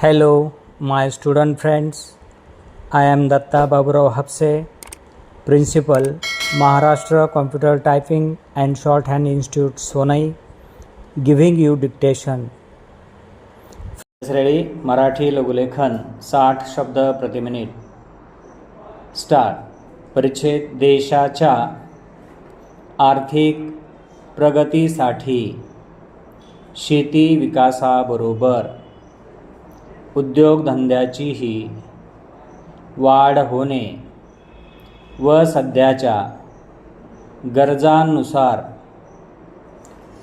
Hello my student friends I am Datta Baburao Hapse principal Maharashtra computer typing and shorthand institute Sonai giving you dictation श्रेणी मराठी लघुलेखन साठ शब्द प्रति minute star परिच्छेद देशाच्या आर्थिक प्रगतीसाठी शेती विकासाबरोबर उद्योगधंद्याचीही वाढ होणे व सध्याच्या गरजांनुसार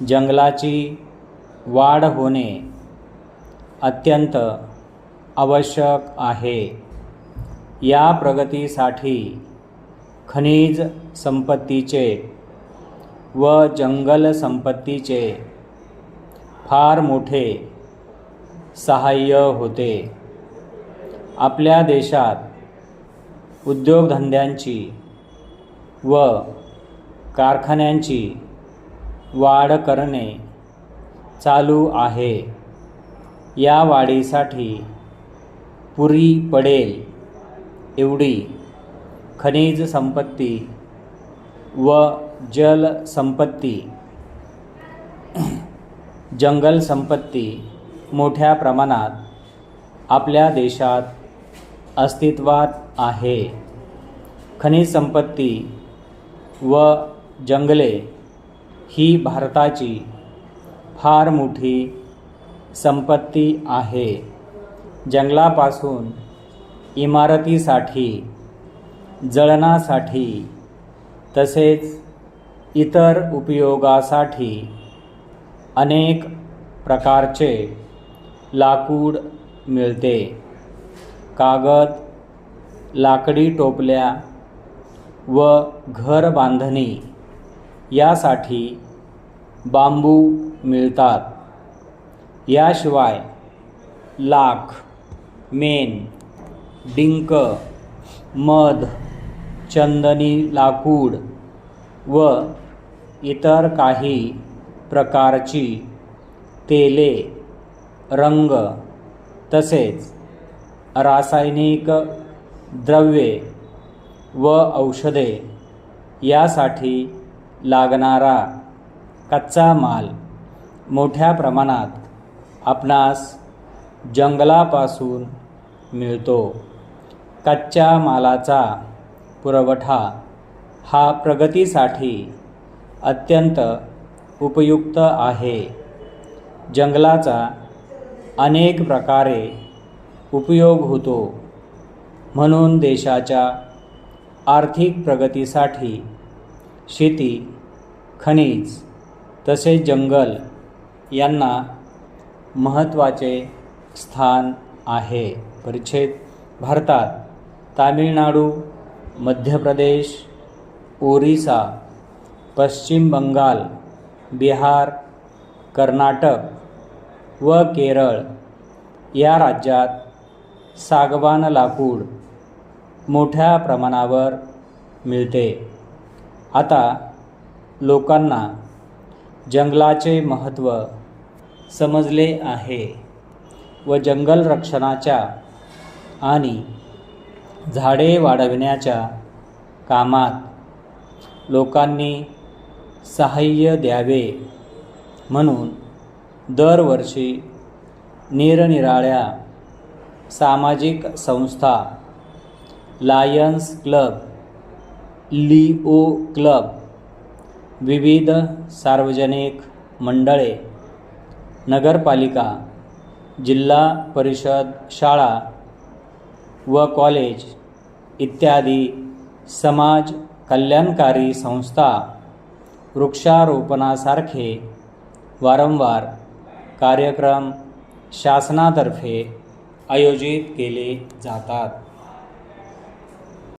जंगलाची वाढ होणे अत्यंत आवश्यक आहे. या प्रगतीसाठी खनिज संपत्तीचे व जंगल संपत्तीचे फार मोठे सहाय्य होते. आपल्या देशात उद्योगधंद्यांची व कारखान्यांची वाढ करणे चालू आहे. या वाढीसाठी पुरी पडेल एवढी खनिज संपत्ती व जलसंपत्ती जंगल संपत्ती मोठ्या प्रमाणात आपल्या देशात अस्तित्वात आहे. खनिज संपत्ती व जंगले ही भारताची फार मोठी संपत्ती आहे. जंगलापासून इमारतीसाठी जळणासाठी तसेच इतर उपयोगासाठी अनेक प्रकारचे लाकूड मिळते. कागद लाकडी टोपल्या व घर बांधणी यासाठी बांबू मिळतात. याशिवाय लाख मेण डिंक मध चंदनी लाकूड व इतर काही प्रकारची तेले रंग तसेच रासायनिक द्रव्ये व औषधे यासाठी लागणारा कच्चा माल मोठ्या प्रमाणात आपणास जंगलापासून मिळतो. कच्च्या मालाचा पुरवठा हा प्रगतीसाठी अत्यंत उपयुक्त आहे. जंगलाचा अनेक प्रकारे उपयोग होतो. म्हणून देशाच्या आर्थिक प्रगतीसाठी शेती खनिज तसेच जंगल यांना महत्त्वाचे स्थान आहे. परिच्छेद भारतात तामिळनाडू मध्य प्रदेश ओरिसा पश्चिम बंगाल बिहार कर्नाटक व केरळ या राज्यात सागवान लाकूड मोठ्या प्रमाणावर मिळते. आता लोकांना जंगलाचे महत्त्व समजले आहे व जंगल रक्षणाच्या आणि झाडे वाढविण्याच्या कामात लोकांनी सहाय्य द्यावे म्हणून दरवर्षी निरनिराळ्या सामाजिक संस्था लायन्स क्लब लिओ क्लब विविध सार्वजनिक मंडळे नगरपालिका जिल्हा परिषद शाळा व कॉलेज इत्यादी समाज कल्याणकारी संस्था वृक्षारोपणासारखे वारंवार कार्यक्रम शासनातर्फे आयोजित केले जातात.